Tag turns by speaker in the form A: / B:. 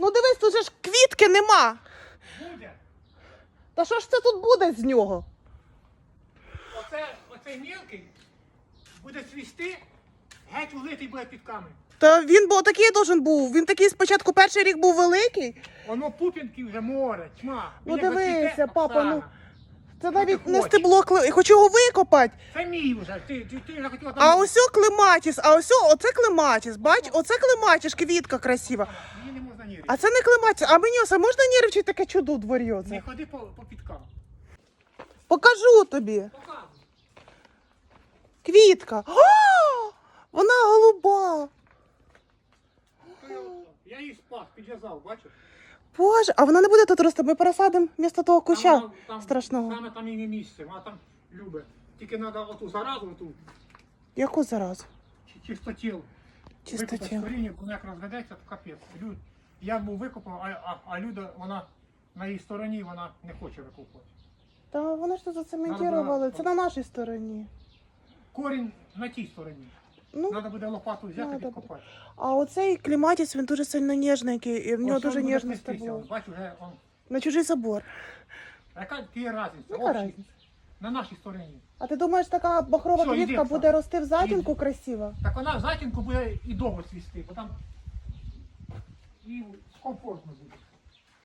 A: Ну дивись, тут же ж квітки нема.
B: Буде.
A: Та що ж це тут буде з нього?
B: Оце, оцей мілкий буде цвісти, геть улитий буде під підками.
A: Та він бо такий должен був. Він такий спочатку перший рік був великий.
B: Воно пупінки вже море, тьма.
A: Ну, дивися,
B: зацвіте,
A: папа, ну.
B: Оксана.
A: Це навіть не стебло кли. Я хочу його викопати.
B: Це мій вже. Ти, ти, ти вже хотіла там.
A: А ось клематіс, а ось оце клематіс. Бач, оце клематіс, квітка красива.
B: Її не можна нірити.
A: А це не клематіс. А мені оце можна нірвчити таке чудо у дворі
B: Не ходи по, по підкам.
A: Покажу тобі.
B: Показуй.
A: Квітка. О! Вона голуба.
B: Я, я її спас, підв'язав, бачиш?
A: Боже, а вона не буде тут рости. Ми пересадимо вмісто того куща
B: вона- там
A: страшного.
B: Саме там її місце, вона там любить. Тільки треба оту заразу, оту
A: Яку зараз?
B: чи- чистотіл.
A: Чистотіл.
B: Викопати коріння, воно як розведеться, то капець. Люд, я був викопав, а, а, а Люда, вона на її стороні, вона не хоче викопувати.
A: Та вони ж тут зацементували. Це на нашій стороні.
B: Корінь на тій стороні.
A: Ну,
B: Треба буде лопату взяти
A: Надо
B: і підкопати.
A: а оцей кліматіс, він дуже сильно ніжненький, і в нього
B: Ось
A: дуже
B: він буде
A: ніжне
B: плестися,
A: стебло.
B: Бачу, вже он.
A: На чужий забор.
B: А яка є різниця?
A: Яка
B: Общий.
A: різниця?
B: На нашій стороні.
A: А ти думаєш, така бахрова
B: іди,
A: квітка
B: Оксана.
A: буде рости в затінку красиво?
B: Так вона в затінку буде і довго цвісти, бо там і комфортно буде.